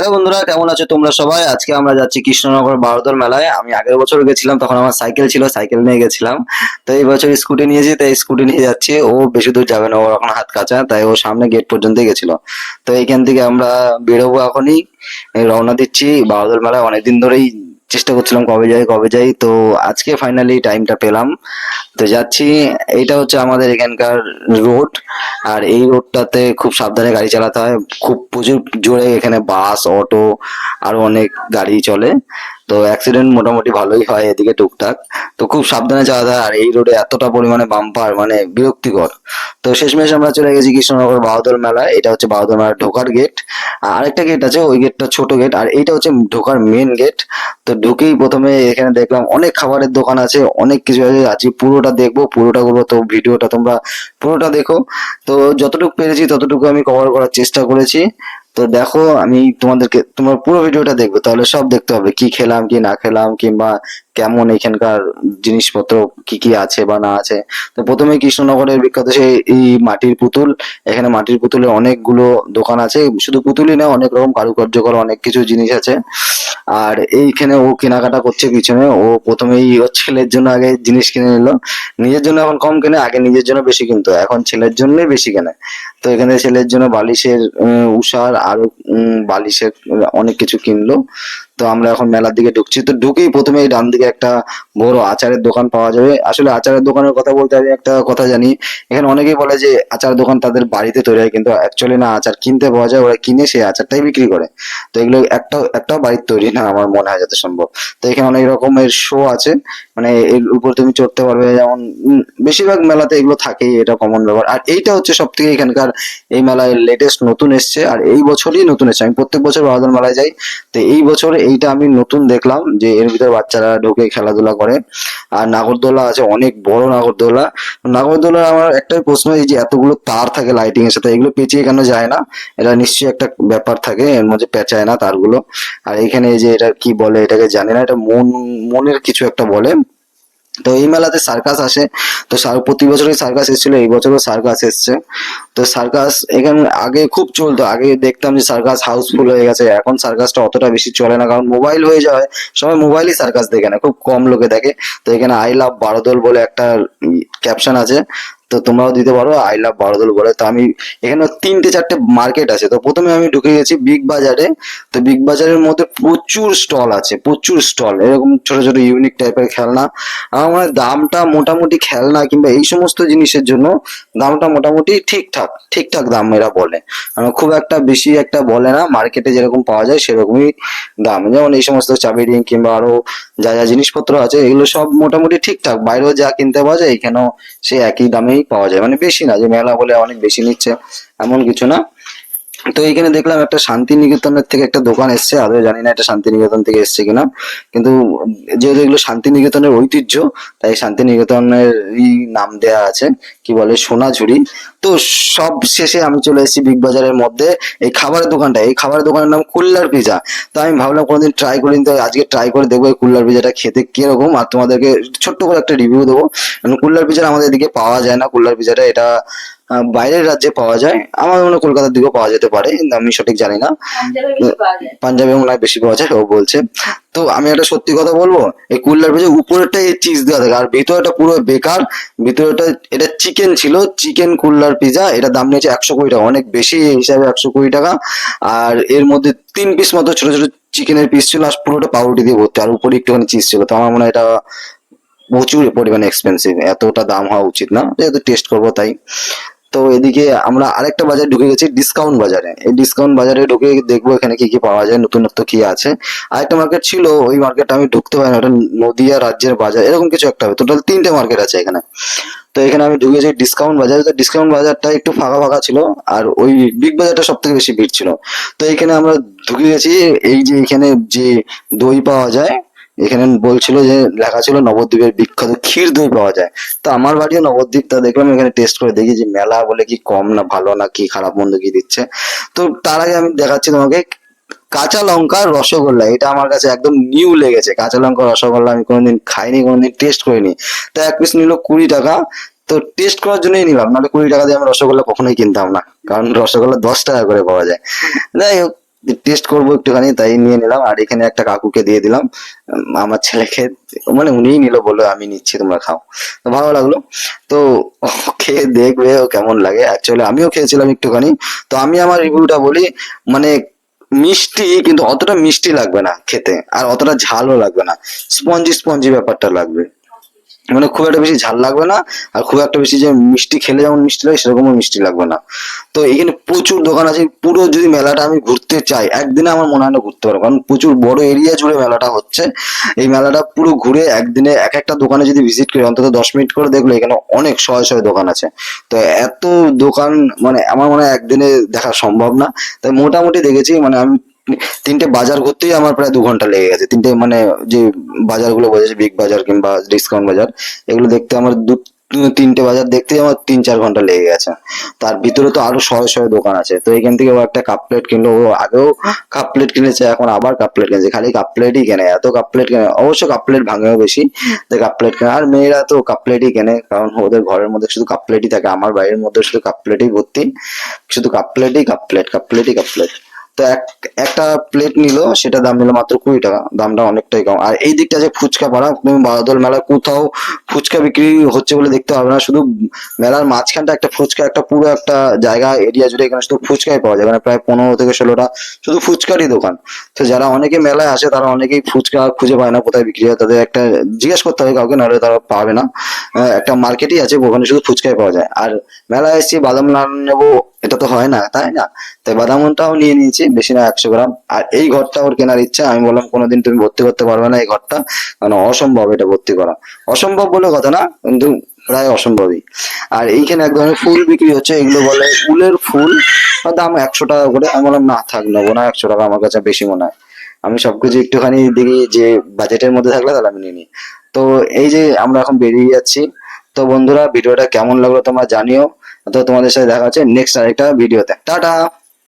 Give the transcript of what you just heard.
Hello বন্ধুরা, কেমন আছো তোমরা সবাই? আজকে আমরা যাচ্ছি কৃষ্ণনগর বারোদর মেলায়। আমি আগের বছর গেছিলাম, তখন আমার সাইকেল ছিল, সাইকেল নিয়ে গেছিলাম। তো এই বছর স্কুটি নিয়েছি তাই স্কুটি নিয়ে যাচ্ছি। ও বেশি দূর যাবে না ওর এখন হাত কাঁচা, তাই ও সামনে গেট পর্যন্ত গেছিল। তো এইখান থেকে আমরা বেরোবো এখনই। রওনা দিচ্ছি বারোদর মেলায় অনেকদিন ধরেই চেষ্টা করছিলাম কবে যাই কবে যাই। তো আজকে ফাইনালি টাইমটা পেলাম। তো যাচ্ছি এটা হচ্ছে আমাদের এখানকার রোড আর এই রোডটাতে খুব সাবধানে গাড়ি চালাতে হয়। খুব প্রচুর জোরে এখানে বাস অটো আরও অনেক গাড়ি চলে। তো অ্যাক্সিডেন্ট মোটামুটি ভালোই হয় এদিকে টুকটাক। তো খুব সাবধানে চালাতে হয় আর এই রোডে এতটা পরিমাণে বাম্পার মানে বিরক্তিকর। তো শেষমেশ আমরা চলে গেছি কৃষ্ণনগর বাহাদুর মেলায়, এটা হচ্ছে বাহাদুর মেলার ঢোকার গেট আরেকটা গেট আছে, ওই গেটটা ছোট গেট আর এইটা হচ্ছে ঢোকার মেন গেট তো ঢুকেই প্রথমে এখানে দেখলাম অনেক খাবারের দোকান আছে, অনেক কিছু আছে, আজকে পুরোটা দেখব, পুরোটা করব, তো ভিডিওটা তোমরা পুরোটা দেখো। তো যতটুকু পেরেছি ততটুকু আমি কভার করার চেষ্টা করেছি। তো দেখো, আমি তোমাদেরকে, তোমার পুরো ভিডিওটা দেখবে, তাহলে সব দেখতে হবে, কি খেলাম, কি না খেলাম, কিংবা কেমন এখানকার জিনিসপত্র, কি কি আছে বা না আছে? তো প্রথমে কৃষ্ণনগরের বিখ্যাত সেই এই মাটির পুতুল। এখানে মাটির পুতুলের অনেকগুলো দোকান আছে। শুধু পুতুলই না, অনেক রকম কারুকার্য করা অনেক কিছু জিনিস আছে। আর এইখানে ও কেনাকাটা করছে পিছনে। ও প্রথমেই ওর ছেলের জন্য আগে জিনিস কিনে নিল। নিজের জন্য এখন কম কেনে, আগে নিজের জন্য বেশি কিনতো। এখন ছেলের জন্যই বেশি কেনে। তো এখানে ছেলের জন্য বালিশের উষার আরও বালিশের, অনেক কিছু কিনলো। তো আমরা এখন মেলার দিকে ঢুকছি। তো ঢুকেই প্রথমে ডান দিকে একটা বড় আচারের দোকান পাওয়া যাবে। আসলে আচারের দোকানের কথা বলতে আমি একটা কথা জানি। এখানে অনেকেই বলে যে আচার দোকান তাদের বাড়িতে তৈরি হয়, কিন্তু অ্যাকচুয়ালি না, আচার কিনতে পাওয়া যায়, ওরা কিনে সেই আচারটাই বিক্রি করে। তো এগুলো একটা একটাও বাড়ির তৈরি না, আমার মনে হয় যত সম্ভব। তো এখানে অনেক রকমের শো আছে। মানে এর উপর তুমি চড়তে পারবে, যেমন বেশিরভাগ মেলাতে এগুলো থাকেই, এটা কমন ব্যাপার। আর এইটা হচ্ছে সব থেকে এখানকার এই মেলায় লেটেস্ট নতুন এসছে, আর এই বছরই নতুন এসছে। আমি প্রত্যেক বছর বাহাদুর মেলায় যাই, তো এই বছর এইটা আমি নতুন দেখলাম, যে এর ভিতরে বাচ্চারা ঢুকে খেলাধুলা করে। আর নাগরদোলা আছে, অনেক বড় নাগরদোলা। নাগরদোলা আমার একটাই প্রশ্ন, এই যে এতগুলো তার থাকে লাইটিং এর সাথে, এগুলো পেঁচিয়ে কেন যায় না? এটা নিশ্চয়ই একটা ব্যাপার থাকে, এর মধ্যে পেঁচায় না তারগুলো। আর এখানে এই যে এটা কি বলে, এটাকে জানি না, এটা মন, মনের কিছু একটা বলে। তো এই মেলাতে সার্কাস আসে। তো প্রতি বছরই সার্কাস এসেছিল এই বছরও সার্কাস এসছে। তো সার্কাস এখানে আগে খুব চলতো, আগে দেখতাম যে সার্কাস হাউসফুল হয়ে গেছে, এখন সার্কাসটা অতটা বেশি চলে না, কারণ মোবাইল হয়ে যাওয়ায় সবাই মোবাইলই সার্কাস দেখে না, খুব কম লোকে দেখে। তো এখানে আই লাভ বারোদল বলে একটা ক্যাপশন আছে, তো তোমরাও দিতে পারো, আই লাভ বারোদল বলে। তো আমি এখানে তিনটে চারটে মার্কেট আছে, তো প্রথমে আমি ঢুকে গেছি বিগ বাজারে। তো বিগ বাজারের মধ্যে প্রচুর স্টল আছে, প্রচুর স্টল, এরকম ছোট ছোট ইউনিক টাইপের খেলনা। আমার দামটা মোটামুটি খেলনা কিংবা এই সমস্ত জিনিসের জন্য দামটা মোটামুটি ঠিকঠাক। ঠিকঠাক দাম এরা বলে খুব একটা বেশি একটা বলে না মার্কেটে যেরকম পাওয়া যায় সেরকমই দাম। যেমন এই সমস্ত চাবি রিং কিংবা আরও যা যা জিনিসপত্র আছে, এগুলো সব মোটামুটি ঠিকঠাক। বাইরেও যা কিনতে পাওয়া যায়, এখানেও সে একই দামেই পাওয়া যায়। মানে বেশি না, যে মেলা বলে অনেক বেশি নিচ্ছে, এমন কিছু না। তো এখানে দেখলাম একটা শান্তিনিকেতনের থেকে একটা দোকান এসছে, আদৌ জানি না এটা শান্তিনিকেতন থেকে এসছে কিনা। কিন্তু যেহেতু এগুলো শান্তিনিকেতনের ঐতিহ্য, তাই শান্তিনিকেতনের নাম দেয়া আছে, কি বলে, সোনাঝুরি। তো সব শেষে আমি চলে এসেছি বিগ বাজারের মধ্যে, এই খাবারের দোকানটা এই খাবারের দোকানের নাম কুল্লার পিজা। তো আমি ভাবলাম কোনোদিন ট্রাই করি, তো আজকে ট্রাই করে দেখব এই কুল্লার পিজাটা খেতে কীরকম। আর তোমাদেরকে ছোট্ট করে একটা রিভিউ দেবো। কুল্লার পিজাটা আমাদের এদিকে পাওয়া যায় না। কুল্লার পিজাটা এটা বাইরের রাজ্যে পাওয়া যায়। আমার মনে হয় কলকাতার দিকেও পাওয়া যেতে পারে আমি সঠিক জানি না। পাঞ্জাবে মনে হয় বেশি পাওয়া যায় ও বলছে। তো আমি একটা সত্যি কথা বলব এই কুল্লার ভেজে উপরেরটা এই চিজ দেওয়া থাকে আর ভিতরেটা পুরো বেকার। ভিতরেটা এটা চিকেন ছিল চিকেন কুল্লার পিজা এটা দাম নিয়েছে একশো কুড়ি টাকা অনেক বেশি এই হিসাবে একশো কুড়ি টাকা। আর এর মধ্যে তিন পিস মতো ছোট ছোট চিকেনের পিস ছিল আর পুরোটা পাউরুটি দিয়ে ভর্তি আর উপরে একটুখানি চিজ ছিল। তো আমার মনে হয় এটা প্রচুর পরিমাণে এক্সপেন্সিভ এতটা দাম হওয়া উচিত না। যেহেতু টেস্ট করব তাই। তো এদিকে আমরা আরেকটা বাজার ঢুকে গেছি, ডিসকাউন্ট বাজারে। এই ডিসকাউন্ট বাজারে ঢুকে দেখব এখানে কি কি পাওয়া যায়, নতুনত্ব কি আছে। আরেকটা মার্কেট ছিল, ওই মার্কেটটা আমি ঢুকতে পারি না, ওটা নদিয়া রাজ্যের বাজার, এরকম কিছু একটা হবে। টোটাল তিনটে মার্কেট আছে এখানে। তো এখানে আমি ঢুকে ঢুকেছি ডিসকাউন্ট বাজারে। তো ডিসকাউন্ট বাজারটা একটু ফাঁকা ফাঁকা ছিল, আর ওই বিগ বাজারটা সব থেকে বেশি ভিড় ছিল। তো এখানে আমরা ঢুকে গেছি, এই যে এখানে যে দই পাওয়া যায় এখানে বলছিল যে, লেখা ছিল নবদ্বীপের বিখ্যাত ক্ষীর দই পাওয়া যায়। তো আমার বাড়িও নবদ্বীপ তা দেখলাম, এখানে টেস্ট করে দেখি যে মেলা বলে কি কম না ভালো না কি খারাপ মন্দ কি দিচ্ছে। তো তার আগে আমি দেখাচ্ছি তোমাকে কাঁচা লঙ্কার রসগোল্লা, এটা আমার কাছে একদম নিউ লেগেছে। কাঁচা লঙ্কা রসগোল্লা আমি কোনোদিন খাইনি, কোনোদিন টেস্ট করিনি। তো এক পিস নিল কুড়ি টাকা। তো টেস্ট করার জন্যই নিলাম, নাহলে কুড়ি টাকা দিয়ে আমি রসগোল্লা কখনোই কিনতাম না। কারণ রসগোল্লা দশ টাকা করে পাওয়া যায়। যাই হোক টেস্ট করব একটুখানি, তাই নিয়ে নিলাম। আর এখানে একটা কাকুকে দিয়ে দিলাম। আমার ছেলেকে মানে উনিই নিল বলল আমি নিচ্ছি, তোমরা খাও। তো ভালো লাগল। তো খেয়ে দেখবে ও কেমন লাগে। অ্যাকচুয়ালি আমিও খেয়েছিলাম একটুখানি। তো আমি আমার রিভিউটা বলি মানে মিষ্টি, কিন্তু অতটা মিষ্টি লাগবে না খেতে, আর অতটা ঝালও লাগবে না। স্পঞ্জি স্পঞ্জি ব্যাপারটা লাগবে। মানে খুব একটা বেশি ঝাল লাগবে না, আর খুব একটা বেশি যে মিষ্টি খেলে যেমন মিষ্টি লাগে, সেরকমও মিষ্টি লাগবে না। তো এখানে প্রচুর দোকান আছে, পুরো যদি মেলাটা আমি ঘুরতে চাই, একদিনে আমার মনে হয় না ঘুরতে পারব, কারণ প্রচুর বড় এরিয়া জুড়ে মেলাটা হচ্ছে। এই মেলাটা পুরো ঘুরে একদিনে এক একটা দোকানে যদি ভিজিট করি, অন্তত দশ মিনিট করে দেখল এখানে অনেক শয়ে শয়ে দোকান আছে। তো এত দোকান মানে আমার মনে হয় একদিনে দেখা সম্ভব না। তাই মোটামুটি দেখেছি মানে আমি তিনটে বাজার ঘুরতেই আমার প্রায় দু ঘণ্টা লেগে গেছে তিনটে মানে যে বাজারগুলো বোঝাচ্ছে বিগ বাজার কিংবা ডিসকাউন্ট বাজার এগুলো দেখতে আমার দু তিনটে বাজার দেখতেই আমার তিন চার ঘণ্টা লেগে গেছে তার ভিতরে তো আরও শয়ে শয়ে দোকান আছে তো এখান থেকে ও একটা কাপ প্লেট কিনলো ও আগেও কাপ প্লেট কিনেছে এখন আবার কাপ প্লেট কিনেছে খালি কাপ প্লেটই কেনে এত কাপ প্লেট কেনে অবশ্য কাপ প্লেট ভাঙেও বেশি তো কাপ প্লেট কেনে আর মেয়েরা তো কাপ প্লেটই কেনে কারণ ওদের ঘরের মধ্যে শুধু কাপ প্লেটই থাকে আমার বাড়ির মধ্যে শুধু কাপ প্লেটই ভর্তি শুধু কাপ প্লেটই কাপ প্লেট কাপ প্লেটই কাপ প্লেট এক, একটা প্লেট নিল, সেটা দাম নিল মাত্র কুড়ি টাকা। দামটা অনেকটাই কম। আর এই দিকটা যে ফুচকা পাড়া, তুমি বাদল মেলা কোথাও ফুচকা বিক্রি হচ্ছে বলে দেখতে পাবে না। শুধু মেলার মাঝখানটা একটা ফুচকা, একটা পুরো একটা জায়গা, এরিয়া জুড়ে এখানে শুধু ফুচকাই পাওয়া যায়। মানে প্রায় পনেরো থেকে ষোলোটা শুধু ফুচকারই দোকান। তো যারা অনেকে মেলায় আসে, তারা অনেকেই ফুচকা খুঁজে পায় না কোথায় বিক্রি হয়। তাদের একটা জিজ্ঞেস করতে হবে কাউকে, নাহলে তারা পাবে না। একটা মার্কেটই আছে, ওখানে শুধু ফুচকাই পাওয়া যায়। আর মেলায় এসেছি বাদাম নান নেব, এটা তো হয় না, তাই না? তাই বাদামটাও নিয়ে নিয়েছি। বেশি না একশো গ্রাম। আর এই ঘরটা ওর কেনার ইচ্ছা, আমি বললাম কোনোদিন তুমি ভর্তি করতে পারবে না এই ঘরটা, কারণ অসম্ভব এটা ভর্তি করা। অসম্ভব বলে কথা না, কিন্তু প্রায় অসম্ভবই। আর এইখানে এক ধরনের ফুল বিক্রি হচ্ছে, এগুলো বলে উলের ফুল। দাম একশো টাকা করে। আমি বললাম, না থাক, নেব না, একশো টাকা আমার কাছে বেশি মনে হয়। আমি সবকিছু একটুখানি দেখি যে বাজেটের মধ্যে থাকলে তাহলে আমি নিয়ে নিই। তো এই যে আমরা এখন বেরিয়ে যাচ্ছি। তো বন্ধুরা, ভিডিওটা কেমন লাগল তোমরা জানিও। তো তোমাদের সাথে দেখা হচ্ছে নেক্সট আরেকটা ভিডিওতে। টাটা!